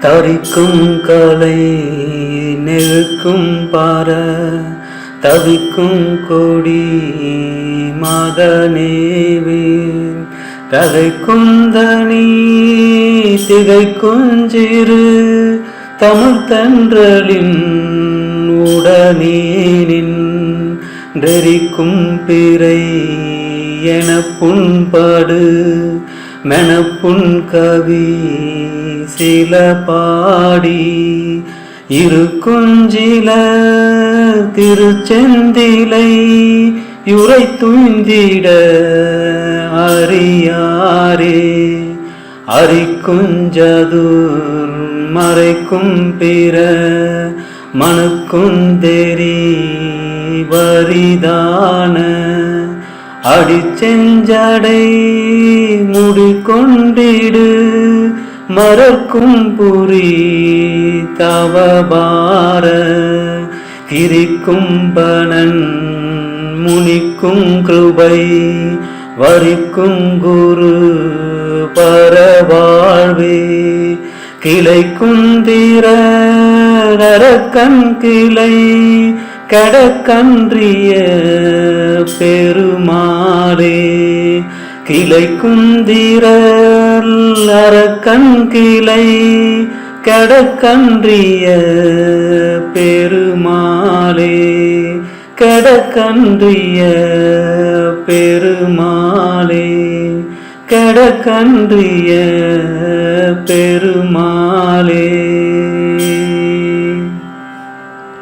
தரிக்கும் கலை நெருக்கும் பார தவிக்கும் கொடி மதனேவே கதை குந்தனி திகைக்கும் சிறு தமிழ் உடனேனின் டெரிக்கும் பிறை என புண்பாடு மெனப்புண் கவி சில பாடி இருக்குஞ்சில திருச்செந்திலை யுரை துய்ந்திட அறியாரே. அரிக்குஞ்சதுர் மறைக்கும் பிற மனுக்குந்தெரி வரிதான அடிச்செஞ்சடை முடிக்கொண்டிடு மறக்கும் புரி தவபார. கிரிக்கும் பணன் முனிக்கும் கிருபை வரிக்கும் குரு பரவாழ்வே கிளைக்கும் தீர நரக்கன் கிளை கடக்கன்றிய பெரு கிளை குந்திரல் அரக்கண் கிளை கடக்கன்றிய பெருமாளே கடக்கன்றிய பெருமாளே கடக்கன்றிய பெரு